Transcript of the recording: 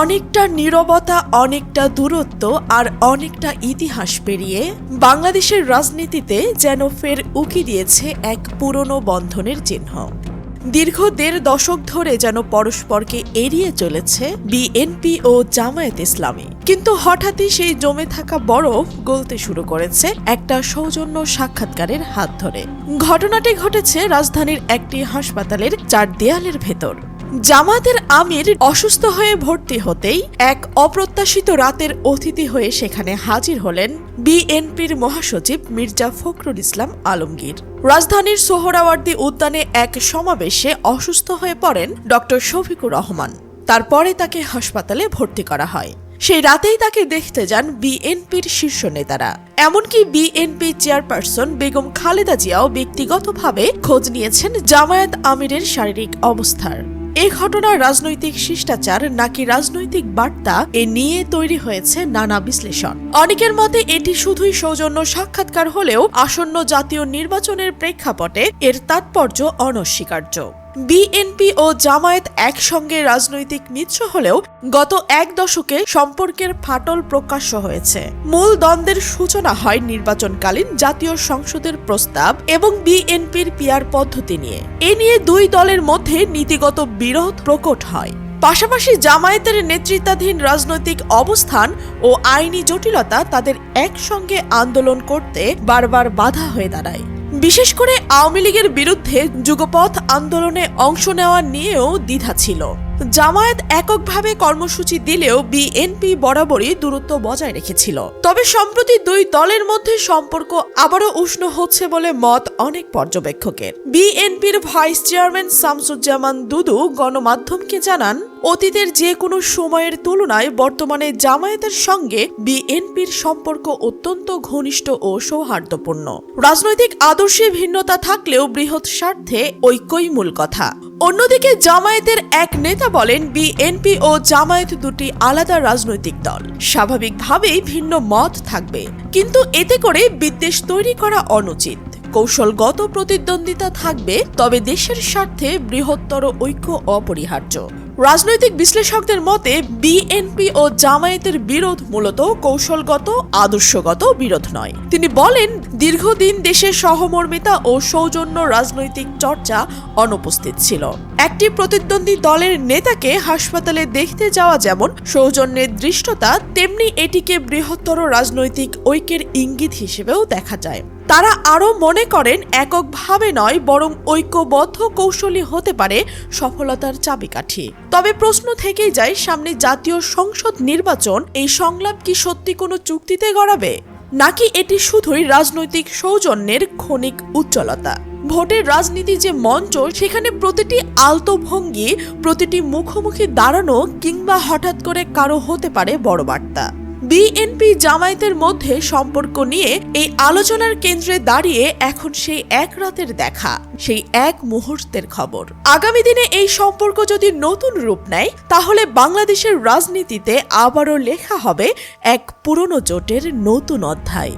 অনেকটা নীরবতা, অনেকটা দূরত্ব আর অনেকটা ইতিহাস পেরিয়ে বাংলাদেশের রাজনীতিতে যেন ফের উকি দিয়েছে এক পুরনো বন্ধনের চিহ্ন। দীর্ঘ দেড় দশক ধরে যেন পরস্পরকে এড়িয়ে চলেছে বিএনপি ও জামায়াত ইসলামী। কিন্তু হঠাৎই সেই জমে থাকা বরফ গলতে শুরু করেছে একটা সৌজন্য সাক্ষাৎকারের হাত ধরে। ঘটনাটি ঘটেছে রাজধানীর একটি হাসপাতালের চার দেয়ালের ভেতর। জামাতের আমির অসুস্থ হয়ে ভর্তি হতেই এক অপ্রত্যাশিত রাতের অতিথি হয়ে সেখানে হাজির হলেন বিএনপির মহাসচিব মির্জা ফখরুল ইসলাম আলমগীর। রাজধানীর সোহরাওয়ার্দী উদ্যানে এক সমাবেশে অসুস্থ হয়ে পড়েন ডক্টর শফিকুর রহমান। তারপরে তাকে হাসপাতালে ভর্তি করা হয়। সেই রাতেই তাকে দেখতে যান বিএনপির শীর্ষ নেতারা। এমনকি বিএনপি চেয়ারপারসন বেগম খালেদা জিয়াও ব্যক্তিগতভাবে খোঁজ নিয়েছেন জামায়াত আমিরের শারীরিক অবস্থার। এ ঘটনা রাজনৈতিক শিষ্টাচার নাকি রাজনৈতিক বার্তা এ নিয়ে তৈরি হয়েছে নানা বিশ্লেষণ। অনেকের মতে এটি শুধুই সৌজন্য সাক্ষাৎকার হলেও আসন্ন জাতীয় নির্বাচনের প্রেক্ষাপটে এর তাৎপর্য অনস্বীকার্য। বিএনপি ও জামায়াত একসঙ্গে রাজনৈতিক মিত্র হলেও গত এক দশকে সম্পর্কের ফাটল প্রকাশ্য হয়েছে। মূল দ্বন্দ্বের সূচনা হয় নির্বাচনকালীন জাতীয় সংসদের প্রস্তাব এবং বিএনপির পিয়ার পদ্ধতি নিয়ে। এ নিয়ে দুই দলের মধ্যে নীতিগত বিরোধ প্রকট হয়। পাশাপাশি জামায়াতের নেতৃত্বাধীন রাজনৈতিক অবস্থান ও আইনি জটিলতা তাদের একসঙ্গে আন্দোলন করতে বারবার বাধা হয়ে দাঁড়ায়। বিশেষ করে আওয়ামী লীগের বিরুদ্ধে যুগপথ আন্দোলনে অংশ নেওয়া নিয়েও দ্বিধা ছিল। জামায়াত এককভাবে কর্মসূচি দিলেও বিএনপি বরাবরই দূরত্ব বজায় রেখেছিল। তবে সম্প্রতি দুই দলের মধ্যে সম্পর্ক আবারও উষ্ণ হচ্ছে বলে মত অনেক পর্যবেক্ষকের। বিএনপির ভাইস চেয়ারম্যান শামসুজ্জামান দুদু গণমাধ্যমকে জানান, অতীতের যে কোনো সময়ের তুলনায় বর্তমানে জামায়াতের সঙ্গে বিএনপির সম্পর্ক অত্যন্ত ঘনিষ্ঠ ও সৌহার্দ্যপূর্ণ। রাজনৈতিক আদর্শে ভিন্নতা থাকলেও বৃহৎ স্বার্থে ঐক্যই মূল কথা। অন্যদিকে জামায়াতের এক নেতা বলেন, বিএনপি ও জামায়াত দুটি আলাদা রাজনৈতিক দল। স্বাভাবিকভাবেই ভিন্ন মত থাকবে। কিন্তু এতে করে বিদ্বেষ তৈরি করা অনুচিত। কৌশলগত প্রতিদ্বন্দ্বিতা থাকবে, তবে দেশের স্বার্থে বৃহত্তর ঐক্য অপরিহার্য। রাজনৈতিক বিশ্লেষকদের মতে, বিএনপি ও জামায়াতের বিরোধ মূলত কৌশলগত, আদর্শগত বিরোধ নয়। তিনি বলেন, দীর্ঘদিন দেশে সহমর্মিতা ও সৌজন্য রাজনৈতিক চর্চা অনুপস্থিত ছিল। একটি প্রতিদ্বন্দ্বী দলের নেতাকে হাসপাতালে দেখতে যাওয়া যেমন সৌজন্যের দৃষ্টতা, তেমনি এটিকে বৃহত্তর রাজনৈতিক ঐক্যের ইঙ্গিত হিসেবেও দেখা যায়। তারা আরও মনে করেন এককভাবে নয়, বরং ঐক্যবদ্ধ কৌশলী হতে পারে সফলতার চাবিকাঠি। তবে প্রশ্ন থেকেই যায়, সামনে জাতীয় সংসদ নির্বাচন, এই সংলাপ কি সত্যি কোনো চুক্তিতে গড়াবে? নাকি এটি শুধুই রাজনৈতিক সৌজন্যের ক্ষণিক উজ্জ্বলতা? ভোটের রাজনীতি যে মঞ্চ, সেখানে প্রতিটি আলতো ভঙ্গি, প্রতিটি মুখোমুখি দাঁড়ানো কিংবা হঠাৎ করে কারও হতে পারে বড় বার্তা। বিএনপি জামায়াতের মধ্যে সম্পর্ক নিয়ে এই আলোচনার কেন্দ্রে দাঁড়িয়ে এখন সেই এক রাতের দেখা, সেই এক মুহূর্তের খবর। আগামী দিনে এই সম্পর্ক যদি নতুন রূপ নেয়, তাহলে বাংলাদেশের রাজনীতিতে আবারও লেখা হবে এক পুরনো জোটের নতুন অধ্যায়।